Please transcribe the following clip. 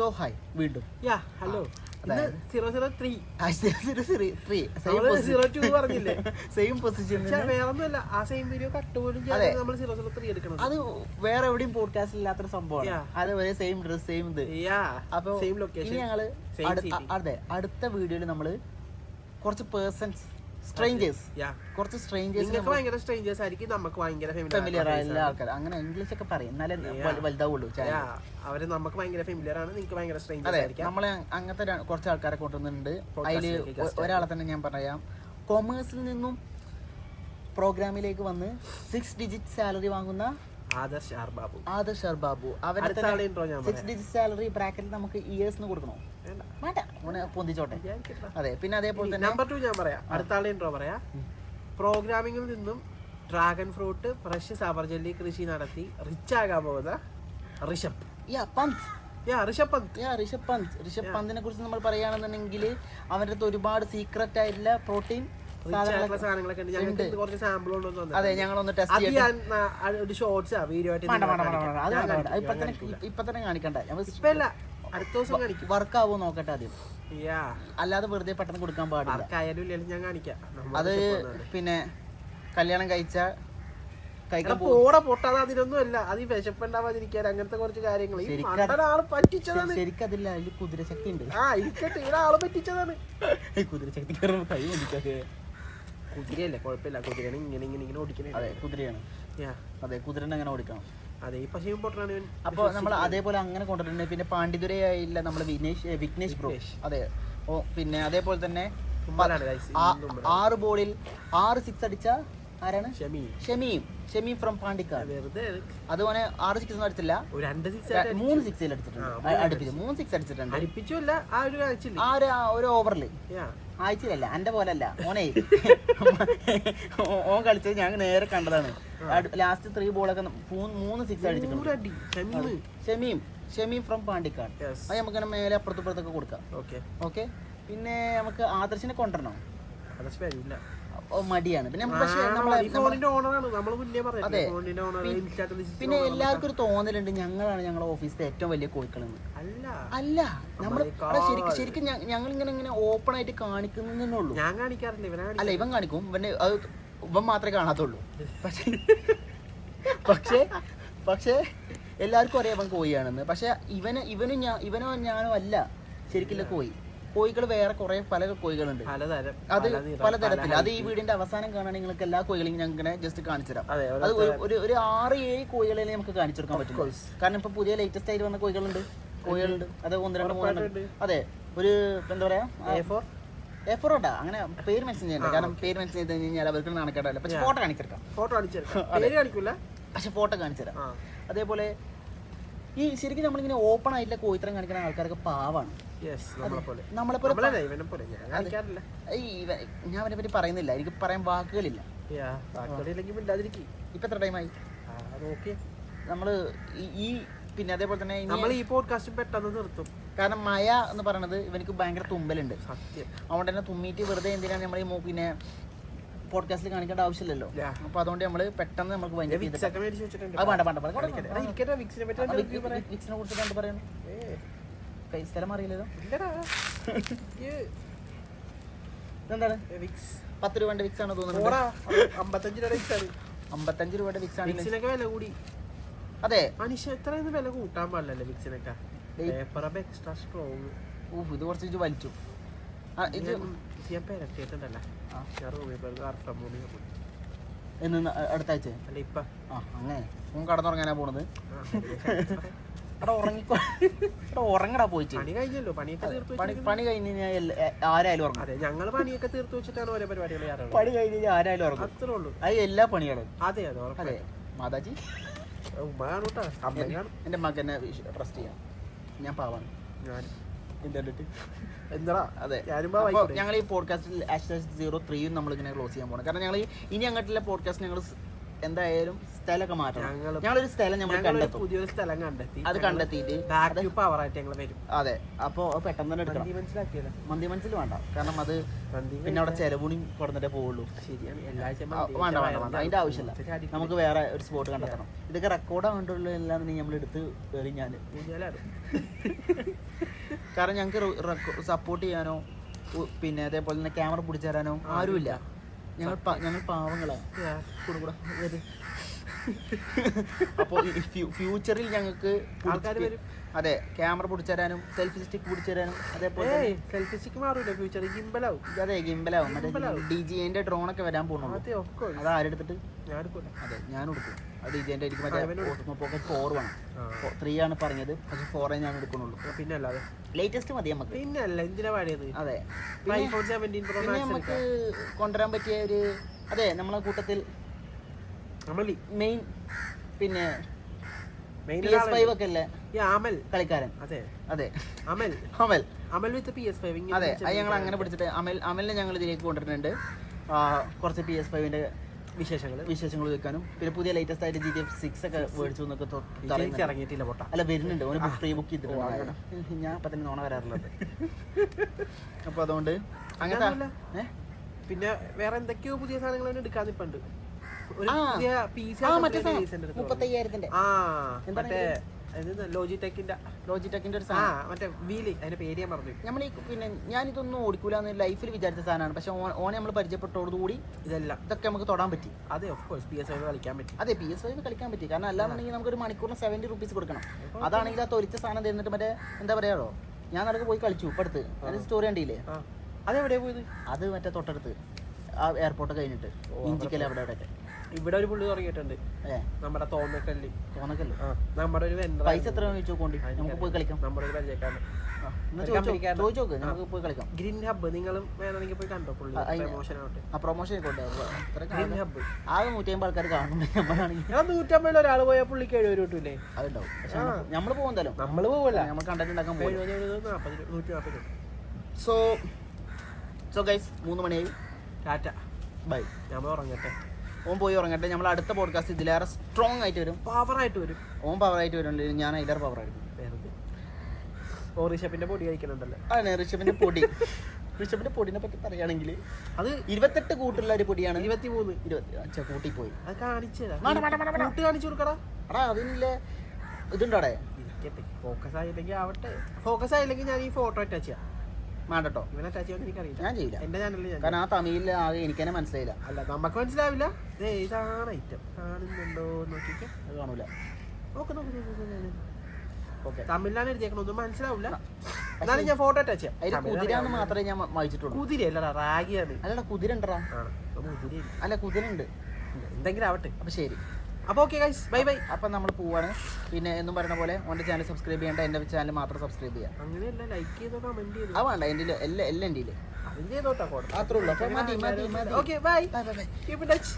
So hi വീണ്ടും. Yeah hello ഇന്ന് അതായത്? Zero zero three zero two പറഞ്ഞില്ലേ? സെയിം പൊസിഷൻ പക്ഷെ വേറൊന്നുമല്ല. ആ സെയിം വീഡിയോ കട്ട് പോലും. നമ്മൾ സീറോ സീറോ ത്രീ എടുക്കണം അത് വേറെ എവിടെയും പോഡ്കാസ്റ്റ് ഇല്ലാത്തൊരു സംഭവമാണ്. അതേപോലെ സെയിം ഡ്രസ് സെയിം ഇത്. അപ്പൊ സെയിം ഇനി ലൊക്കേഷൻ ഞങ്ങൾ അതെ അടുത്ത വീഡിയോയിൽ നമ്മൾ കുറച്ച് പേഴ്സൺസ് സ്ട്രേഞ്ചേഴ്സ് കുറച്ച് സ്ട്രേഞ്ചേഴ്സ് നിങ്ങൾക്ക് ഭയങ്കര സ്ട്രേഞ്ചേഴ്സ് ആയിരിക്കും നമുക്ക് ഭയങ്കര ഫെമിലിയർ ആയ എല്ലാ ഫെമിലിയർ ആൾക്കാർ അങ്ങനെ ഇംഗ്ലീഷ് ഒക്കെ പറയും. എന്നാലേ വലുതാവുള്ളൂ. അവർ നമുക്ക് ഭയങ്കര ഫെമിലിയർ ആണ് നിങ്ങൾക്ക് ഭയങ്കര സ്ട്രേഞ്ചേഴ്സ് അതെ നമ്മളെ അങ്ങനത്തെ കുറച്ച് ആൾക്കാരെ കൊണ്ടുവന്നിട്ടുണ്ട്. അതിൽ ഒരാളെ തന്നെ ഞാൻ പറയാം. കൊമേഴ്സിൽ നിന്നും പ്രോഗ്രാമിലേക്ക് വന്ന് സിക്സ് ഡിജിറ്റ് സാലറി വാങ്ങുന്ന ആദർശ് ആർ ബാബു. ആദർശ് ആർ ബാബു. അവരെ അടുത്ത ആളെ intro ഞാൻ പറയാം. ഡിജിറ്റ് സാലറി ബ്രാക്കറ്റിൽ നമുക്ക് ഇയേഴ്സിന് കൊടുക്കണോ? വേണ്ട. ഓനെ പൊന്തിച്ചോട്ടെ. അതെ പിന്നെ അതേപോലെ തന്നെ നമ്പർ ടു ഞാൻ പറയാം. അടുത്ത ആളെ ഇൻട്രോ പറയാം. പ്രോഗ്രാമിംഗിൽ നിന്നും ഡ്രാഗൺ ഫ്രൂട്ട് ഫ്രഷ് സബർ ജെല്ലി കൃഷി നടത്തി റിച്ച് ആകാൻ പോകുന്ന ഋഷഭ്. യാ പന്ത്. യാ ഋഷഭ് പന്ത്. യാ ഋഷഭ് പന്ത്. ഋഷഭ്. പന്തിനെ കുറിച്ച് നമ്മൾ പറയുകയാണെന്നുണ്ടെങ്കിൽ അവന്റെ അടുത്ത് ഒരുപാട് സീക്രറ്റ് ആയിട്ടുള്ള പ്രോട്ടീൻ അതെ ഞങ്ങളൊന്ന് ടെസ്റ്റ് ഇപ്പൊ തന്നെ കാണിക്കണ്ട. അടുത്ത ദിവസം വർക്ക് ആവോ നോക്കട്ടെ ആദ്യം. അല്ലാതെ വെറുതെ പെട്ടെന്ന് കൊടുക്കാൻ പാടില്ല. ഞാൻ കാണിക്കാം. അത് പിന്നെ കല്യാണം കഴിച്ച പോടെ പൊട്ടാതെ അതിനൊന്നും അല്ല അത് ഈ വിശപ്പുണ്ടാവാതിരിക്കാൻ അങ്ങനത്തെ കുറച്ച് കാര്യങ്ങൾ ആൾ പറ്റിച്ചതാണ്. ശരിക്കും അതില്ല അതിൽ കുതിരശക്തി ഉണ്ട്. ആ ഇരിക്കട്ടെ ഇവിടെ ആൾ പറ്റിച്ചതാണ്. ഈ കുതിരശക്തി കയറുമ്പോൾ കൈ കുതിരയല്ലേ? കുഴപ്പമില്ല. കുതിരയാണ് ഇങ്ങനെ ഇങ്ങനെ ഇങ്ങനെ ഓടിക്കണേ. അതെ കുതിരയാണ്. അതെ കുതിരനെ അങ്ങനെ ഓടിക്കണം. അതെ ഈ പശു പൊട്ടനാണ് അപ്പൊ അപ്പോൾ നമ്മൾ അതേപോലെ അങ്ങനെ കൊണ്ടുവരുന്നുണ്ട്. പിന്നെ പാണ്ഡിതുരയായില്ല നമ്മൾ വിനേഷ് വിഘ്നേഷ് ബ്രോ. വിഘ്നേഷ്. അതെ. ഓ പിന്നെ അതേപോലെ തന്നെ. ആറ് ബോളിൽ ആറ് സിക്സ് അടിച്ച ആരാണ്? ഷമി. ഷമീം. ഫ്രം പാണ്ടിക്കാട്. അതുപോലെ ആറ് സിക്സ് ഒന്നും അടിച്ചില്ല മൂന്ന് സിക്സിൽ അടിച്ചിട്ടുണ്ട്. അടുപ്പിച്ച് മൂന്ന് സിക്സ് അടിച്ചിട്ടുണ്ട്. അടിപ്പിച്ചുമല്ല ആ ഒരു ആ ഒരു ഓവറിൽ ആഴ്ചയിലല്ല എന്റെ അല്ല ഓനെ ഓൻ കളിച്ചത് ഞാൻ നേരെ കണ്ടതാണ്. ലാസ്റ്റ് ത്രീ ബോളൊക്കെ മൂന്ന് സിക്സ് അടിച്ചിട്ടുണ്ട്. ഷമീം. ഷമീം. ഫ്രം പാണ്ടിക്കാട്. അത് നമുക്ക് മേലെ അപ്പുറത്തുപ്പുറത്തൊക്കെ കൊടുക്കാം. ഓക്കെ പിന്നെ നമുക്ക് ആദർശിനെ കൊണ്ടുവരണോ? ആദർശ് വരില്ല മടിയാണ്. പിന്നെ പക്ഷേ അതെ. പിന്നെ എല്ലാവർക്കും ഒരു തോന്നലുണ്ട്. ഞങ്ങളാണ് ഞങ്ങളുടെ ഓഫീസിലെ ഏറ്റവും വലിയ കോഴിക്കളെന്ന് അല്ല. നമ്മൾ ശരിക്കും ശരിക്കും ഞങ്ങൾ ഇങ്ങനെ ഇങ്ങനെ ഓപ്പൺ ആയിട്ട് കാണിക്കുന്നേ ഉള്ളൂ അല്ല ഇവൻ കാണിക്കും. പിന്നെ അത് ഇവൻ മാത്രമേ കാണാത്തുള്ളൂ. പക്ഷേ പക്ഷേ പക്ഷേ എല്ലാവർക്കും അറിയാം ഇവൻ കോഴിയാണെന്ന്. പക്ഷെ ഇവന് ഇവനും ഞാൻ ഇവനോ ഞാനോ അല്ല. ശരിക്കില്ല കോഴി. കോഴികൾ വേറെ കുറെ പല കോഴികളുണ്ട്. അത് പലതരത്തിൽ അത് ഈ വീടിന്റെ അവസാനം കാണാൻ നിങ്ങൾക്ക് എല്ലാ കോഴികളും ഞാൻ ഇങ്ങനെ ജസ്റ്റ് കാണിച്ചു തരാം. അതെ ഒരു- ഒരു ആറ് ഏഴ് കോഴികളെ നമുക്ക് കാണിച്ചു കൊടുക്കാൻ പറ്റും. കാരണം ഇപ്പൊ പുതിയ ലേറ്റസ്റ്റ് ആയിട്ട് വന്ന കോഴികളുണ്ട്. കോഴികളുണ്ട്. അത് ഒന്ന് രണ്ട് മൂന്നെണ്ണം അതെ ഒരു എന്താ പറയാ? A4? എഫറോട്ടാ അങ്ങനെ പേര് മെൻഷൻ ചെയ്യണ്ട. കാരണം പേര് മെൻഷൻ ചെയ്ത് കഴിഞ്ഞാൽ അവർക്ക് നാണക്കേണ്ടല്ല പക്ഷെ. ഫോട്ടോ കാണിച്ചെടുക്കാം. ഫോട്ടോ കാണിച്ചു. പേര് പക്ഷെ ഫോട്ടോ കാണിച്ചു തരാം. അതേപോലെ ഈ ശരിക്കും നമ്മളിങ്ങനെ ഓപ്പൺ ആയിട്ടുള്ള കോയിത്രം കാണിക്കുന്ന ആൾക്കാരൊക്കെ പാവാണ്. ഞാൻ അവനെ പറ്റി പറയുന്നില്ല. എനിക്ക് പറയാൻ വാക്കുകളില്ല. ഇപ്പൊ എത്ര ടൈമായി നമ്മൾ ഈ- പിന്നെ അതേപോലെ തന്നെ നമ്മൾ ഈ പോഡ്കാസ്റ്റ് പെട്ടെന്ന് നിർത്തും. കാരണം മഴ എന്ന് പറയുന്നത് ഇവനക്ക് ഭയങ്കര തുമ്പലുണ്ട് സത്യം. അതുകൊണ്ട് തന്നെ തുമ്മിയിട്ട് വെറുതെ എന്തിനാണ് നമ്മൾ ഈ പോഡ്കാസ്റ്റിൽ കാണിക്കേണ്ട ആവശ്യമില്ലല്ലോ. അപ്പൊ അതുകൊണ്ട് നമ്മൾ പെട്ടെന്ന് നമുക്ക് വിക്സിനെ കുറിച്ച് കണ്ട് പറയുന്നു സ്ഥലം അറിയില്ലല്ലോ വിക്സ് പത്ത് രൂപ വിക്സ് ആണ് തോന്നുന്നത് അമ്പത്തഞ്ച് രൂപയുടെ വിക്സ് ആണ്. അമ്പത്തഞ്ച് രൂപയുടെ വിക്സ് ആണ് വിക്സിനൊക്കെ വില കൂടി. അതെ. മനുഷ്യ എത്രയൊന്നും വില കൂട്ടാൻ പാടില്ലല്ലോ വിക്സിനൊക്കെ. പേപ്പറൊക്കെ എക്സ്ട്രാ സ്ട്രോങ് ഊഹ് ഇത് കുറച്ച് വലിച്ചു. ഇത് ഞാൻ പെരട്ടിയിട്ടുണ്ടല്ലോ. ഞാൻ റൂമിൽ മൂന്ന് എന്ന് ന- അടുത്ത ആഴ്ച അല്ല ഇപ്പൊ. ആ അങ്ങനെ. ഓൻ കടന്നുറങ്ങാനാ പോണത്. ഉറങ്ങിക്കോ. ഉറങ്ങടാ പോയിട്ട്. പണി കഴിഞ്ഞല്ലോ. പണിയൊക്കെ പണി പണി കഴിഞ്ഞ് ആരായാലും ഉറങ്ങും. അതെ ഞങ്ങൾ പണിയൊക്കെ തീർത്തു വെച്ചിട്ടാണ് ഓരോ പരിപാടികൾ പണി കഴിഞ്ഞ് കഴിഞ്ഞാൽ ആരായാലും ഉറങ്ങും. അത്രേ ഉള്ളൂ. അത് എല്ലാ പണികളും. അതെ അതെ അതെ. മാതാജി. കേട്ടോ അമ്മ മകനെ ട്രസ്റ്റ് ചെയ്യാം. ഞാൻ പാവാണ്. ഞാൻ ഇന്റർനെറ്റ് എന്താ അതെ. ഞങ്ങൾ ഈ പോഡ്കാസ്റ്റിൽ ഹാഷ് സീറോ ത്രീയും നമ്മളിങ്ങനെ ക്ലോസ് ചെയ്യാൻ പോകണം കാരണം ഞങ്ങൾ ഇനി അങ്ങോട്ടുള്ള പോഡ്കാസ്റ്റ് ഞങ്ങൾ എന്തായാലും സ്ഥലമൊക്കെ മാറ്റണം. ഞങ്ങൾ ഞങ്ങളൊരു സ്ഥലം നമ്മൾ കണ്ടെത്തും. പുതിയൊരു സ്ഥലം കണ്ടെത്തി. അത് കണ്ടെത്തിയിട്ട് ഞങ്ങൾ വരും. അതെ. അപ്പോൾ പെട്ടെന്ന് തന്നെ എടുക്കണം. മന്തി മനസ്സിൽ വേണ്ട. കാരണം അത് പിന്നെ അവിടെ ചെലവുണി കൊടുത്തിട്ടേ പോവുള്ളൂ. വേണ്ട വേണ്ട വേണ്ട. അതിന്റെ ആവശ്യമില്ല. നമുക്ക് വേറെ ഒരു സ്പോട്ട് കണ്ടെത്തണം. ഇതൊക്കെ റെക്കോർഡ് ആവേണ്ടുള്ള എല്ലാം നമ്മൾ എടുത്ത് കയറി ഞാൻ കാരണം ഞങ്ങൾക്ക് സപ്പോർട്ട് ചെയ്യാനോ പിന്നെ അതേപോലെ തന്നെ ക്യാമറ പിടിച്ചു തരാനോ ആരുമില്ല ഞങ്ങൾ ഞങ്ങൾ പാവങ്ങളാണ്. കൂടെ. അപ്പോൾ ഫ്യൂച്ചറിൽ ഞങ്ങൾക്ക് ആൾക്കാർ വരും. അതെ ക്യാമറ പിടിച്ചു തരാനും സെൽഫി സ്റ്റിക്ക് പിടിച്ചു തരാനും അതേപോലെ സെൽഫി സ്റ്റിക്ക് മാറൂല ഫ്യൂച്ചർ ഗിംബലാവും അതെ ഗിംബലാവും മറ്റേ. ഡി ജി എന്റെ ഡ്രോൺ ഒക്കെ വരാൻ പോകുന്നു അതെ ആരെടുത്തിട്ട്? അതെ ഞാൻ എടുക്കും. അത് ഡി ജി എന്റെ എനിക്ക് മറ്റേ പോക്കറ്റ് ഫോർ വേണം. ത്രീ ആണ് പറഞ്ഞത്. പക്ഷെ ഫോറേ ഞാൻ എടുക്കുന്നുള്ളൂ. പിന്നെ അല്ലാതെ. ലേറ്റസ്റ്റ് മതി നമുക്ക് പിന്നെ അല്ല എന്തിനാ പാടിയത്? അതെ. പിന്നെ നമുക്ക് കൊണ്ടുവരാൻ പറ്റിയ ഒരു അതെ നമ്മളെ കൂട്ടത്തിൽ മെയിൻ പിന്നെ കളിക്കാരൻ. അതെ. അതെ. Amal Amal Amal with P S five അതെ അത് ഞങ്ങൾ അങ്ങനെ പിടിച്ചിട്ട് അമൽ അമലിനെ ഞങ്ങൾ ഇതിലേക്ക് കൊണ്ടുവരുന്നുണ്ട്. കുറച്ച് പി എസ് ഫൈവിന്റെ വിശേഷങ്ങൾ വിശേഷങ്ങൾ വെക്കാനും. പിന്നെ പുതിയ ലേറ്റസ്റ്റ് ആയിട്ട് ജി ടി എഫ് സിക്സ് ഒക്കെ മേടിച്ചു എന്നൊക്കെ ഇറങ്ങിയിട്ടില്ല പൊട്ട. അല്ല വരുന്നുണ്ട്. ഓന് പ്രീ ബുക്ക് ചെയ്തിട്ടുണ്ട്. ഞാൻ ഇപ്പൊ തന്നെ നോണ വരാറുള്ളത്. അപ്പൊ അതുകൊണ്ട് അങ്ങനത്തെ പിന്നെ വേറെ എന്തൊക്കെയോ പുതിയ സാധനങ്ങൾ തന്നെ മറ്റേ മുപ്പത്തയ്യായിരത്തിന്റെ. മറ്റേ ലോജിടെക്കിന്റെ ലോജിടെക്കിന്റെ ഒരു സാധനം. മറ്റേ വീൽ അതിന്റെ പേര് ഞാൻ പറഞ്ഞു നമ്മൾ ഈ പിന്നെ ഞാൻ ഇതൊന്നും ഓടിക്കൂല എന്ന് ലൈഫിൽ വിചാരിച്ച സാധനമാണ്. പക്ഷെ ഓനെ നമ്മൾ പരിചയപ്പെട്ടോടുകൂടി ഇതെല്ലാം. ഇതൊക്കെ നമുക്ക് തൊടാൻ പറ്റി. അതെ of course P S I കളിക്കാൻ പറ്റി. അതെ പി എസ് ഐ കളിക്കാൻ പറ്റി. കാരണം അല്ലാന്നുണ്ടെങ്കിൽ നമുക്ക് ഒരു മണിക്കൂറിന് സെവന്റി റുപ്പീസ് കൊടുക്കണം. അതാണെങ്കിൽ ആ തൊലിച്ച സാധനം തന്നിട്ട് മറ്റേ എന്താ പറയാറോ ഞാൻ നടക്ക് പോയി കളിച്ചു ഇപ്പടുത്ത് അതിന് സ്റ്റോറി കണ്ടില്ലേ? അതെവിടെ അതെവിടെയാ പോയത്? അത് മറ്റേ തൊട്ടടുത്ത്. ആ എയർപോർട്ട് കഴിഞ്ഞിട്ട്. ഇഞ്ചിക്കൽ അവിടെ അവിടെ ഇവിടെ ഒരു പുള്ളി തുടങ്ങിയിട്ടുണ്ട്. നമ്മുടെ തോന്നക്കല്ല്. തോന്നക്കല്ലോ? നമ്മുടെ ഒരു പൈസ എത്ര നമുക്ക് പോയി കളിക്കാം. നമ്മുടെ ഒരു പരിചയക്കാരൻ. നമുക്ക് പോയി കളിക്കാം. ഗ്രീൻ ഹബ്ബ് നിങ്ങളും വേണമെങ്കിൽ പോയി കണ്ടോ പുള്ളി? പ്രൊമോഷൻ ആവട്ടെ. ആ പ്രൊമോഷൻ ഗ്രീൻ ഹബ്ബ്. ആകെ നൂറ്റി അമ്പത് ആൾക്കാർ കാണുന്നുണ്ട് നൂറ്റമ്പതിൽ ഒരാൾ പോയാൽ പുള്ളിക്ക് എഴുപത് കിട്ടൂലേ? അതുണ്ടാവും. പക്ഷെ. നമ്മൾ പോകും നമ്മൾ പോവല്ല നമ്മൾ കണ്ടന്റ് ഉണ്ടാക്കാൻ പോകും നൂറ്റി നാൽപ്പത് സോ സോ ഗൈസ് മൂന്ന് മണിയായി. ടാറ്റ. ബൈ ഞാൻ ഉറങ്ങട്ടെ. ഓൻ പോയി ഉറങ്ങട്ടെ. നമ്മൾ അടുത്ത പോഡ്കാസ്റ്റ് ഇതിലേറെ സ്ട്രോങ് ആയിട്ട് വരും. പവറായിട്ട് വരും. ഓം പവർ ആയിട്ട് വരുന്നുണ്ട്. ഞാൻ അതിലേറെ പവർ ആയിരിക്കും വെറുതെ ഓ ഋഷഭിന്റെ പൊടി കഴിക്കുന്നുണ്ടല്ലോ അതെ ഋഷഭിന്റെ പൊടി. ഋഷഭിന്റെ പൊടിനെ പറ്റി പറയുകയാണെങ്കിൽ അത് ഇരുപത്തെട്ട് കൂട്ടുള്ള ഒരു പൊടിയാണ്. ഇരുപത്തി മൂന്ന് ഇരുപത്തി അച്ഛാ കൂട്ടി പോയി. അത്. കൂട്ട് കാണിച്ചു കൊടുക്കടാ. എടാ അതിനില്ലേ. ഇതുണ്ടോടെ ഫോക്കസ് ആയില്ലെങ്കിൽ ആവട്ടെ. ഫോക്കസ് ആയില്ലെങ്കിൽ ഞാൻ ഈ ഫോട്ടോ അറ്റാച്ച് ചെയ്യാം. വേണ്ടട്ടോ. ഇവനെ എനിക്കറിയില്ല. ഞാൻ ചെയ്യില്ല. എന്റെ ചാനലിൽ ഞാൻ കാരണം ആ തമിഴിൽ ആകെ എനിക്ക് തന്നെ മനസ്സിലായില്ല. അല്ല നമുക്ക് മനസ്സിലാവില്ല. ദേ ഇതാണ് ഐറ്റം കാണുന്നുണ്ടോ നോക്കിക്കേ. അത് കാണൂല. ഓക്കെ. തമിഴിലാണ് എഴുതിയേക്കണം ഒന്നും മനസ്സിലാവില്ല. എന്നാലും ഞാൻ ഫോട്ടോ അറ്റാച്ച് ചെയ്യാം. അതിൽ കുതിര എന്ന് മാത്രമേ ഞാൻ വായിച്ചിട്ടുള്ളൂ കുതിര അല്ലടാ റാഗിയാണ്. അല്ലടാ കുതിര ഉണ്ടടാ ആണ് അപ്പൊ കുതിര അല്ല കുതിര ഉണ്ട് എന്തെങ്കിലും ആവട്ടെ. അപ്പൊ ശരി. അപ്പൊ ഓക്കെ ഗൈസ് ബൈ ബൈ അപ്പം നമ്മൾ പോവാണ്. പിന്നെ എന്നും പറയുന്ന പോലെ ഓന്റെ ചാനൽ സബ്സ്ക്രൈബ് ചെയ്യേണ്ട എന്റെ ചാനൽ മാത്രം സബ്സ്ക്രൈബ് ചെയ്യാം. അങ്ങനെയല്ല ലൈക്ക് ചെയ്തോ കമന്റ് ചെയ്തോ. അത് വേണ്ട എന്റെ എല്ലാം എല്ലാം എന്റെ അത്രേ ഉള്ളൂ. അപ്പോൾ മതി മതി മതി. Okay bye bye bye keep touch